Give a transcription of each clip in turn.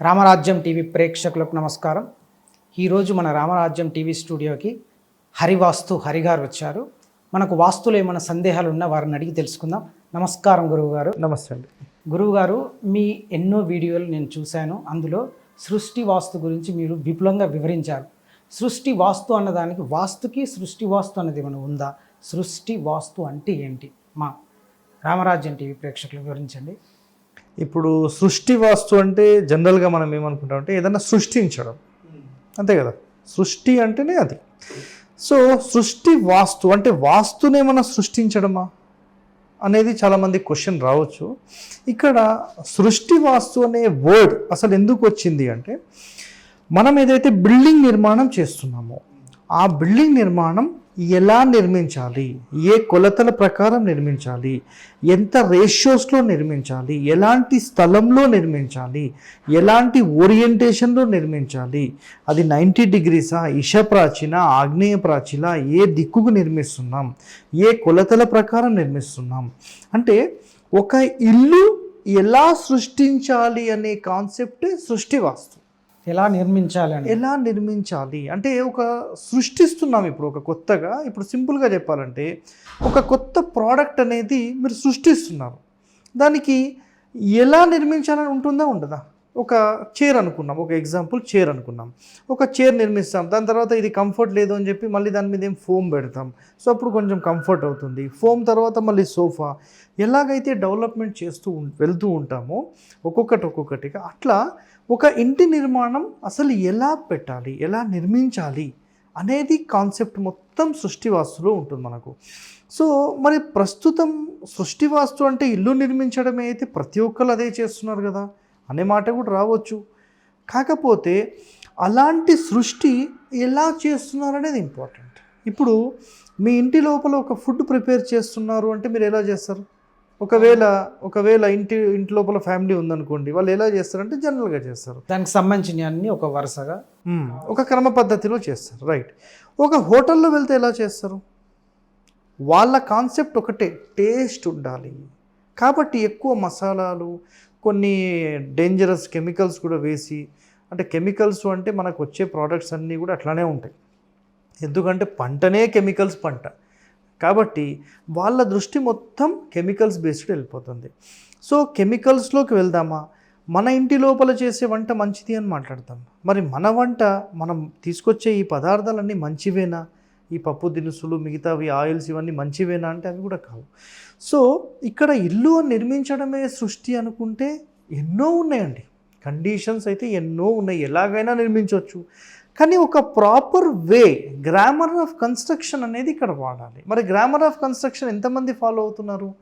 రామరాజ్యం TV ప్రేక్షకులకు నమస్కారం. ఈరోజు మన రామరాజ్యం టీవీ స్టూడియోకి హరివాస్తు హరిగారు వచ్చారు. మనకు వాస్తులో ఏమైనా సందేహాలు ఉన్నా వారిని అడిగి తెలుసుకుందాం. నమస్కారం గురువు గారు నమస్తే అండి. గురువు గారు మీ ఎన్నో వీడియోలు నేను చూశాను. అందులో సృష్టి వాస్తు గురించి మీరు విపులంగా వివరించారు. సృష్టి వాస్తు అన్నదానికి వాస్తుకి సృష్టి వాస్తు అన్నది ఏమైనా ఉందా? సృష్టి వాస్తు అంటే ఏంటి? మా రామరాజ్యం టీవీ ప్రేక్షకులు వివరించండి. ఇప్పుడు సృష్టి వాస్తు అంటే జనరల్గా మనం ఏమనుకుంటాం అంటే ఏదైనా సృష్టించడం. అంతే కదా? సృష్టి అంటేనే అది. సో సృష్టి వాస్తు అంటే వాస్తునే మనం సృష్టించడమా? అనేది చాలామంది క్వశ్చన్ రావచ్చు. ఇక్కడ సృష్టి వాస్తు అనే వర్డ్ అసలు ఎందుకు వచ్చింది అంటే మనం ఏదైతే బిల్డింగ్ నిర్మాణం చేస్తున్నామో ఆ బిల్డింగ్ నిర్మాణం ఎలా నిర్మించాలి? ఏ కొలతల ప్రకారం నిర్మించాలి? ఎంత రేషియోస్లో నిర్మించాలి? ఎలాంటి స్థలంలో నిర్మించాలి? ఎలాంటి ఓరియంటేషన్లో నిర్మించాలి? అది నైంటీ డిగ్రీసా ఇష ప్రాచీన ఆగ్నేయ ప్రాచీన ఏ దిక్కుకు నిర్మిస్తున్నాం? ఏ కొలతల ప్రకారం నిర్మిస్తున్నాం? అంటే ఒక ఇల్లు ఎలా సృష్టించాలి అనే కాన్సెప్టే సృష్టి వాస్తు ఎలా నిర్మించాలి అని ఎలా నిర్మించాలి? అంటే ఒక సృష్టిస్తున్నాం ఇప్పుడు ఒక కొత్తగా. ఇప్పుడు సింపుల్గా చెప్పాలంటే ఒక కొత్త ప్రోడక్ట్ అనేది మీరు సృష్టిస్తున్నారు. దానికి ఎలా నిర్మించాలని ఉంటుందా ఉండదా? ఒక చైర్ అనుకున్నాం. ఒక ఎగ్జాంపుల్ చైర్ అనుకున్నాం. ఒక చైర్ నిర్మిస్తాం. దాని తర్వాత ఇది కంఫర్ట్ లేదు అని చెప్పి మళ్ళీ దాని మీద ఏం ఫోమ్ పెడతాం. సో అప్పుడు కొంచెం కంఫర్ట్ అవుతుంది. ఫోమ్ తర్వాత మళ్ళీ సోఫా. ఎలాగైతే డెవలప్మెంట్ చేస్తూ వెళ్తూ ఉంటామో ఒక్కొక్కటి ఒక్కొక్కటిగా అట్లా ఒక ఇంటి నిర్మాణం అసలు ఎలా పెట్టాలి ఎలా నిర్మించాలి అనేది కాన్సెప్ట్ మొత్తం సృష్టివాస్తులో ఉంటుంది మనకు. సో మరి ప్రస్తుతం సృష్టివాస్తు అంటే ఇల్లు నిర్మించడమే అయితే ప్రతి ఒక్కరు అదే చేస్తున్నారు కదా. అనే మాట కూడా రావచ్చు. కాకపోతే అలాంటి సృష్టి ఎలా చేస్తున్నారు అనేది ఇంపార్టెంట్. ఇప్పుడు మీ ఇంటి లోపల ఒక ఫుడ్ ప్రిపేర్ చేస్తున్నారు అంటే మీరు ఎలా చేస్తారు? ఒకవేళ ఒకవేళ ఇంటి ఇంటి లోపల ఫ్యామిలీ ఉందనుకోండి వాళ్ళు ఎలా చేస్తారంటే జనరల్గా చేస్తారు. దానికి సంబంధించిన అన్ని ఒక వరుసగా. ఒక క్రమ పద్ధతిలో చేస్తారు. రైట్. ఒక హోటల్లో వెళ్తే ఎలా చేస్తారు? వాళ్ళ కాన్సెప్ట్ ఒకటే టేస్ట్ ఉండాలి. కాబట్టి ఎక్కువ మసాలాలు కొన్ని డేంజరస్ కెమికల్స్ కూడా వేసి అంటే కెమికల్స్ అంటే మనకు వచ్చే ప్రోడక్ట్స్ అన్నీ కూడా అట్లానే ఉంటాయి. ఎందుకంటే పంటనే కెమికల్స్ పంట. కాబట్టి వాళ్ళ దృష్టి మొత్తం కెమికల్స్ బేస్డ్ వెళ్ళిపోతుంది. సో కెమికల్స్లోకి వెళ్దామా? మన ఇంటి లోపల చేసే వంట మంచిది అని మాట్లాడతాం. మరి మన వంట మనం తీసుకొచ్చే ఈ పదార్థాలన్నీ మంచివేనా? ఈ పప్పు దినుసులు మిగతావి ఆయిల్స్ ఇవన్నీ మంచివేనా అంటే అవి కూడా కావు. సో ఇక్కడ ఇల్లు నిర్మించడమే సృష్టి అనుకుంటే ఎన్నో ఉన్నాయండి. కండిషన్స్ అయితే ఎన్నో ఉన్నాయి. ఎలాగైనా నిర్మించవచ్చు. కానీ ఒక proper way grammar of construction అనేది ఇక్కడ వాడాలి. మరి గ్రామర్ ఆఫ్ కన్స్ట్రక్షన్ ఎంతమంది ఫాలో అవుతున్నారు?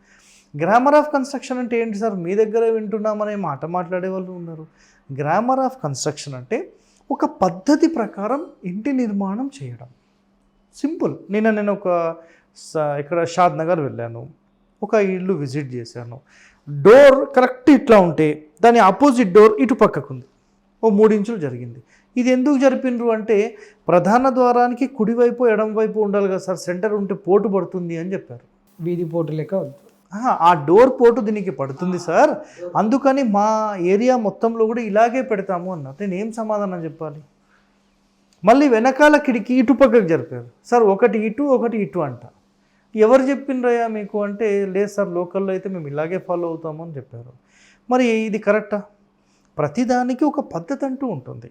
గ్రామర్ ఆఫ్ కన్స్ట్రక్షన్ అంటే ఏంటి సార్? మీ దగ్గర వింటున్నామనే మాట మాట్లాడే వాళ్ళు ఉన్నారు. గ్రామర్ ఆఫ్ కన్స్ట్రక్షన్ అంటే ఒక పద్ధతి ప్రకారం ఇంటి నిర్మాణం చేయడం. సింపుల్. నిన్న నేను ఒక స- ఇక్కడ షాద్ నగర్ వెళ్ళాను. ఒక ఇల్లు విజిట్ చేశాను. డోర్ కరెక్ట్ ఇట్లా ఉంటే దాని ఆపోజిట్ డోర్ ఇటు పక్కకు ఉంది ఓ మూడు ఇంచులు జరిగింది. ఇది ఎందుకు జరిపినరు అంటే ప్రధాన ద్వారానికి కుడివైపు ఎడమ వైపు ఉండాలి కదా సార్ సెంటర్ ఉంటే పోటు పడుతుంది అని చెప్పారు. వీధి పోటు లెక్క ఆ డోర్ పోటు దీనికి పడుతుంది సార్. అందుకని మా ఏరియా మొత్తంలో కూడా ఇలాగే పెడతాము అన్నారు నేను ఏం సమాధానం చెప్పాలి? మళ్ళీ వెనకాల కిటికీ ఇటు పక్కకు జరిపారు. సార్ ఒకటి ఇటు ఒకటి ఇటు అంట. ఎవరు చెప్పిండ్రయ్యా మీకు అంటే లేదు సార్ లోకల్లో అయితే మేము ఇలాగే ఫాలో అవుతాము అని చెప్పారు. మరి ఇది కరెక్టా ప్రతిదానికి ఒక పద్ధతి అంటూ ఉంటుంది.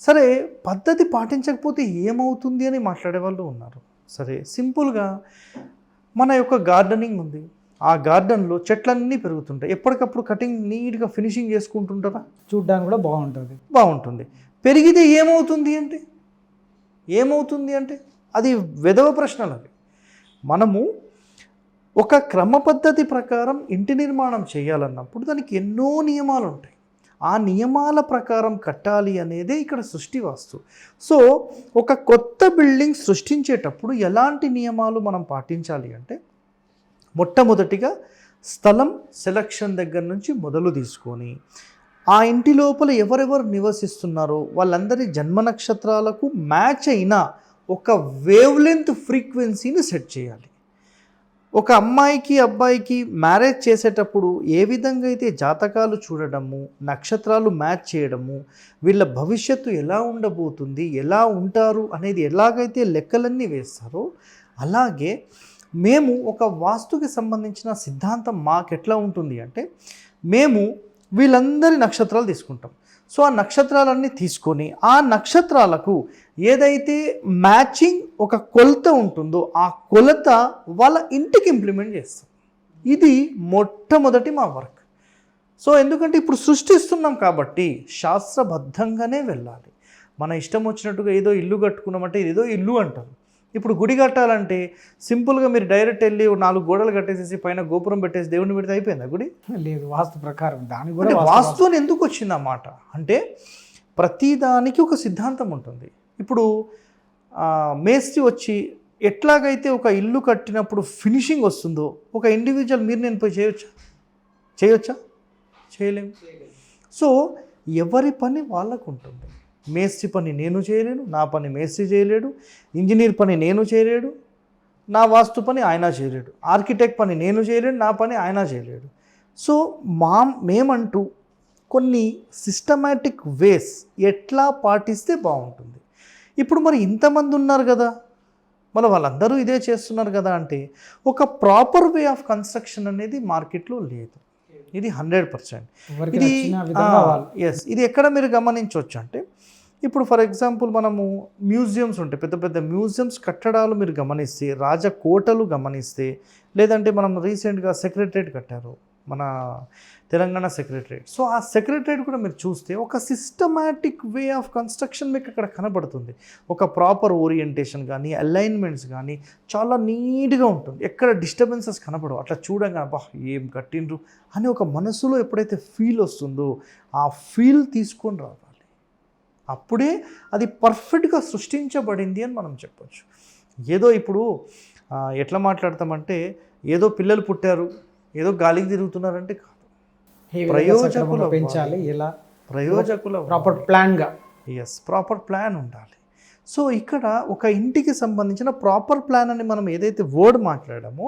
సరే పద్ధతి పాటించకపోతే ఏమవుతుంది అని మాట్లాడే వాళ్ళు ఉన్నారు. సరే సింపుల్గా మన యొక్క గార్డెనింగ్ ఉంది. ఆ గార్డెన్లో చెట్లన్నీ పెరుగుతుంటాయి. ఎప్పటికప్పుడు కటింగ్ నీట్గా ఫినిషింగ్ చేసుకుంటుంటారా? చూడ్డానికి కూడా బాగుంటుంది. బాగుంటుంది. పెరిగితే ఏమవుతుంది అంటే? ఏమవుతుంది అంటే? అది వెధవ ప్రశ్నలు అవి. మనము ఒక క్రమ పద్ధతి ప్రకారం ఇంటి నిర్మాణం చేయాలన్నప్పుడు దానికి ఎన్నో నియమాలు ఉంటాయి. ఆ నియమాల ప్రకారం కట్టాలి అనేదే ఇక్కడ సృష్టి వాస్తు. సో ఒక కొత్త బిల్డింగ్ సృష్టించేటప్పుడు ఎలాంటి నియమాలు మనం పాటించాలి అంటే మొట్టమొదటిగా స్థలం సెలక్షన్ దగ్గర నుంచి మొదలు తీసుకొని ఆ ఇంటి లోపల ఎవరెవరు నివసిస్తున్నారో వాళ్ళందరి జన్మ నక్షత్రాలకు మ్యాచ్ అయిన ఒక వేవ్ లెంత్ ఫ్రీక్వెన్సీని సెట్ చేయాలి. ఒక అమ్మాయికి అబ్బాయికి మ్యారేజ్ చేసేటప్పుడు ఏ విధంగా అయితే జాతకాలు చూడడము నక్షత్రాలు మ్యాచ్ చేయడము వీళ్ళ భవిష్యత్తు ఎలా ఉండబోతుంది ఎలా ఉంటారు అనేది ఎలాగైతే లెక్కలన్నీ వేస్తారో అలాగే మేము ఒక వాస్తుకి సంబంధించిన సిద్ధాంతం మాకు ఎట్లా ఉంటుంది అంటే మేము వీళ్ళందరి నక్షత్రాలు తీసుకుంటాం. సో ఆ నక్షత్రాలన్నీ తీసుకొని ఆ నక్షత్రాలకు ఏదైతే మ్యాచింగ్ ఒక కొలత ఉంటుందో ఆ కొలత వాళ్ళ ఇంటికి ఇంప్లిమెంట్ చేస్తాం. ఇది మొట్టమొదటి మా వర్క్. సో ఎందుకంటే ఇప్పుడు సృష్టిస్తున్నాం కాబట్టి శాస్త్రబద్ధంగానే వెళ్ళాలి. మన ఇష్టం వచ్చినట్టుగా ఏదో ఇల్లు కట్టుకున్నామంటే ఏదో ఇల్లు అంటారు. ఇప్పుడు గుడి కట్టాలంటే సింపుల్గా మీరు డైరెక్ట్ వెళ్ళి నాలుగు గోడలు కట్టేసేసి పైన గోపురం పెట్టేసి దేవుడిని పెడితే అయిపోయిందా గుడి? లేదు వాస్తు ప్రకారం దాని కూడా అంటే వాస్తు- వాస్తు. అని ఎందుకు వచ్చింది ఆ మాట అంటే ప్రతిదానికి ఒక సిద్ధాంతం ఉంటుంది. ఇప్పుడు మేస్త్రి వచ్చి ఎట్లాగైతే ఒక ఇల్లు కట్టినప్పుడు ఫినిషింగ్ వస్తుందో ఒక ఇండివిజువల్ మీరు నేను పోయి చేయొచ్చా? చేయొచ్చా? చేయలేము సో ఎవరి పని వాళ్ళకు ఉంటుంది. మేస్త్రి పని నేను చేయలేను నా పని మేస్త్రి చేయలేడు ఇంజనీర్ పని నేను చేయలేడు నా వాస్తు పని ఆయన చేయలేడు ఆర్కిటెక్ట్ పని నేను చేయలేడు నా పని ఆయన చేయలేడు. సో మా మేమంటూ కొన్ని సిస్టమాటిక్ వేస్ ఎట్లా పాటిస్తే బాగుంటుంది. ఇప్పుడు మరి ఇంతమంది ఉన్నారు కదా మరి వాళ్ళందరూ ఇదే చేస్తున్నారు కదా అంటే ఒక ప్రాపర్ వే ఆఫ్ కన్స్ట్రక్షన్ అనేది మార్కెట్లో లేదు. ఇది హండ్రెడ్ పర్సెంట్. ఇది ఎస్ ఇది ఎక్కడ మీరు గమనించవచ్చు అంటే ఇప్పుడు ఫర్ ఎగ్జాంపుల్ మనము మ్యూజియంస్ ఉంటాయి పెద్ద పెద్ద మ్యూజియంస్ కట్టడాలు మీరు గమనిస్తే రాజకోటలు గమనిస్తే లేదంటే మనం రీసెంట్గా సెక్రటరేట్ కట్టారు మన తెలంగాణ సెక్రటరేట్ సో ఆ సెక్రటరేట్ కూడా మీరు చూస్తే ఒక సిస్టమాటిక్ వే ఆఫ్ కన్స్ట్రక్షన్ మీకు అక్కడ కనబడుతుంది. ఒక ప్రాపర్ ఓరియంటేషన్ కానీ అలైన్మెంట్స్ కానీ చాలా నీట్గా ఉంటుంది. ఎక్కడ డిస్టర్బెన్సెస్ కనపడవు అట్లా చూడంగా అబ్బా ఏం కట్టిండ్రు అని ఒక మనసులో ఎప్పుడైతే ఫీల్ వస్తుందో ఆ ఫీల్ తీసుకొని రాదు అప్పుడే అది పర్ఫెక్ట్గా సృష్టించబడింది అని మనం చెప్పొచ్చు. ఏదో ఇప్పుడు ఎట్లా మాట్లాడతామంటే ఏదో పిల్లలు పుట్టారు ఏదో గాలికి తిరుగుతున్నారంటే కాదు. ప్రయోజకులు పెంచాలి ఎలా? ప్రయోజకుల ప్రాపర్ ప్లాన్గా ఎస్ ప్రాపర్ ప్లాన్ ఉండాలి. సో ఇక్కడ ఒక ఇంటికి సంబంధించిన ప్రాపర్ ప్లాన్ అని మనం ఏదైతే వర్డ్ మాట్లాడామో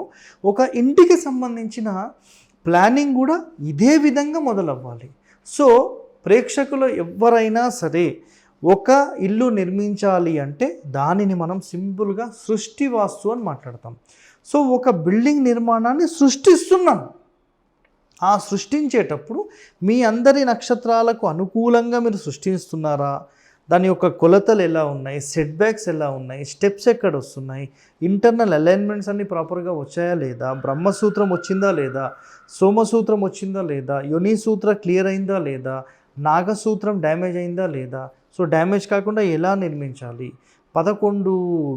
ఒక ఇంటికి సంబంధించిన ప్లానింగ్ కూడా ఇదే విధంగా మొదలవ్వాలి. సో ప్రేక్షకులు ఎవరైనా సరే ఒక ఇల్లు నిర్మించాలి అంటే దానిని మనం సింపుల్గా సృష్టి వాస్తు అని మాట్లాడతాం. సో ఒక బిల్డింగ్ నిర్మాణాన్ని సృష్టిస్తున్నాం. ఆ సృష్టించేటప్పుడు మీ అందరి నక్షత్రాలకు అనుకూలంగా మీరు సృష్టిస్తున్నారా? దాని యొక్క కొలతలు ఎలా ఉన్నాయి? సెట్ బ్యాక్స్ ఎలా ఉన్నాయి? స్టెప్స్ ఎక్కడ వస్తున్నాయి? ఇంటర్నల్ అలైన్మెంట్స్ అన్ని ప్రాపర్గా వచ్చాయా లేదా? బ్రహ్మసూత్రం వచ్చిందా లేదా? సోమసూత్రం వచ్చిందా లేదా? యోనిసూత్ర క్లియర్ అయిందా లేదా? నాగసూత్రం డ్యామేజ్ అయిందా లేదా? సో డ్యామేజ్ కాకుండా ఎలా నిర్మించాలి? పదకొండు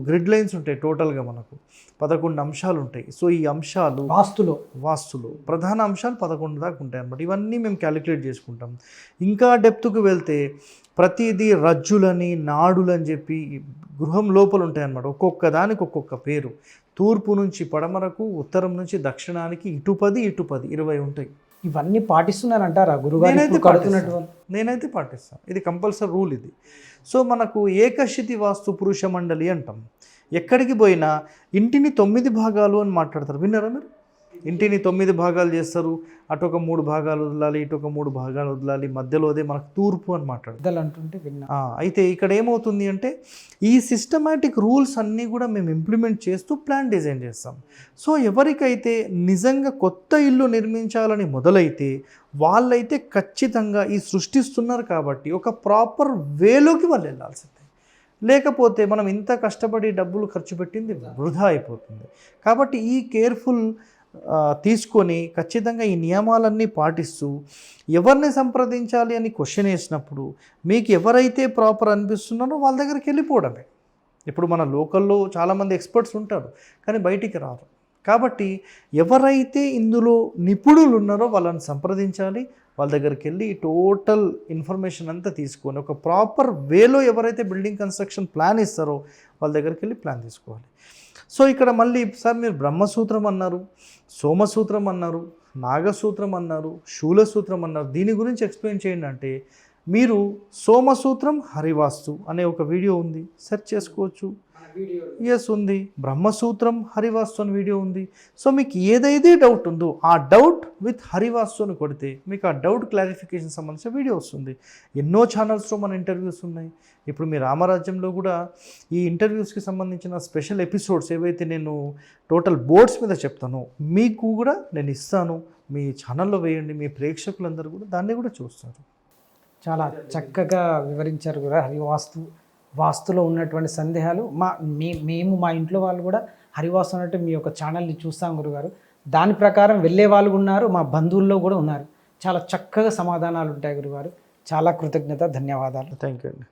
గ్రిడ్ లైన్స్ ఉంటాయి టోటల్గా మనకు. పదకొండు అంశాలు ఉంటాయి. సో ఈ అంశాలు వాస్తులో. వాస్తులు. ప్రధాన అంశాలు పదకొండు దాకా ఉంటాయి అన్నమాట. ఇవన్నీ మేము క్యాలిక్యులేట్ చేసుకుంటాం. ఇంకా డెప్త్కు వెళ్తే ప్రతిదీ రజ్జులని నాడులని చెప్పి గృహం లోపల ఉంటాయి అన్నమాట. ఒక్కొక్క దానికి ఒక్కొక్క పేరు. తూర్పు నుంచి పడమరకు ఉత్తరం నుంచి దక్షిణానికి ఇటు పది ఇటు పది ఇరవై ఉంటాయి. ఇవన్నీ పాటిస్తున్నారంటారా గురుగారు? నేనైతే ఇప్పుడు కడుతున్నట్టు పాటిస్తాను. నేనైతే పాటిస్తాను. ఇది కంపల్సరీ రూల్ ఇది. సో మనకు ఏకశితి వాస్తు పురుష మండలి అంటాం. ఎక్కడికి పోయినా ఇంటిని తొమ్మిది భాగాలు అని మాట్లాడతారు. విన్నారా మీరు? ఇంటిని తొమ్మిది భాగాలు చేస్తారు. అటు ఒక మూడు భాగాలు వదలాలి ఇటు ఒక మూడు భాగాలు వదలాలి. మధ్యలో అదే మనకు తూర్పు అని అంటుంటే విన్నా. ఆ, అయితే ఇక్కడ ఏమవుతుంది అంటే ఈ సిస్టమాటిక్ రూల్స్ అన్నీ కూడా మేము ఇంప్లిమెంట్ చేస్తూ ప్లాన్ డిజైన్ చేస్తాం. సో ఎవరికైతే నిజంగా కొత్త ఇల్లు నిర్మించాలని మొదలైతే వాళ్ళైతే ఖచ్చితంగా ఈ సృష్టిస్తున్నారు కాబట్టి ఒక ప్రాపర్ వేలోకి వాళ్ళు వెళ్ళాల్సిందే. లేకపోతే మనం ఇంత కష్టపడి డబ్బులు ఖర్చు పెట్టింది వృధా అయిపోతుంది. కాబట్టి ఈ కేర్ఫుల్ తీసుకొని ఖచ్చితంగా ఈ నియమాలన్నీ పాటిస్తూ ఎవరిని సంప్రదించాలి అని క్వశ్చన్ వేసినప్పుడు మీకు ఎవరైతే ప్రాపర్ అనిపిస్తున్నారో వాళ్ళ దగ్గరికి వెళ్ళిపోవడమే. ఇప్పుడు మన లోకల్లో చాలామంది ఎక్స్పర్ట్స్ ఉంటారు కానీ బయటికి రారు. కాబట్టి ఎవరైతే ఇందులో నిపుణులు ఉన్నారో వాళ్ళని సంప్రదించాలి వాళ్ళ దగ్గరికి వెళ్ళి టోటల్ ఇన్ఫర్మేషన్ అంతా తీసుకొని ఒక ప్రాపర్ వేలో ఎవరైతే బిల్డింగ్ కన్స్ట్రక్షన్ ప్లాన్ ఇస్తారో వాళ్ళ దగ్గరికి వెళ్ళి ప్లాన్ తీసుకోవాలి. సో ఇక్కడ మళ్ళీ సార్ మీరు బ్రహ్మసూత్రం అన్నారు సోమసూత్రం అన్నారు నాగసూత్రం అన్నారు శూలసూత్రం అన్నారు. దీని గురించి ఎక్స్ప్లెయిన్ చేయండి అంటే మీరు సోమసూత్రం హరివాస్తు అనే ఒక వీడియో ఉంది. సెర్చ్ చేసుకోవచ్చు. ఎస్ ఉంది. బ్రహ్మసూత్రం హరివాస్తు అని వీడియో ఉంది. సో మీకు ఏదైతే డౌట్ ఉందో ఆ డౌట్ విత్ హరివాస్తు అని కొడితే మీకు ఆ డౌట్ క్లారిఫికేషన్ సంబంధించిన వీడియో వస్తుంది. ఎన్నో ఛానల్స్లో మన ఇంటర్వ్యూస్ ఉన్నాయి. ఇప్పుడు మీ రామరాజ్యంలో కూడా ఈ ఇంటర్వ్యూస్కి సంబంధించిన స్పెషల్ ఎపిసోడ్స్ ఏవైతే నేను టోటల్ బోర్డ్స్ మీద చెప్తానో మీకు కూడా నేను ఇస్తాను. మీ ఛానల్లో వేయండి. మీ ప్రేక్షకులందరూ కూడా దాన్ని కూడా చూస్తారు. చాలా చక్కగా వివరించారు గురు హరివాస్తు. వాస్తులో ఉన్నటువంటి సందేహాలు మా మే మేము మా ఇంట్లో వాళ్ళు కూడా హరివాస్తు అన్నట్టు మీ యొక్క ఛానల్ని చూస్తాం గురుగారు. దాని ప్రకారం వెళ్ళే వాళ్ళు ఉన్నారు మా బంధువుల్లో కూడా ఉన్నారు. చాలా చక్కగా సమాధానాలు ఉంటాయి గురుగారు. చాలా కృతజ్ఞత ధన్యవాదాలు. థ్యాంక్ యూ అండి.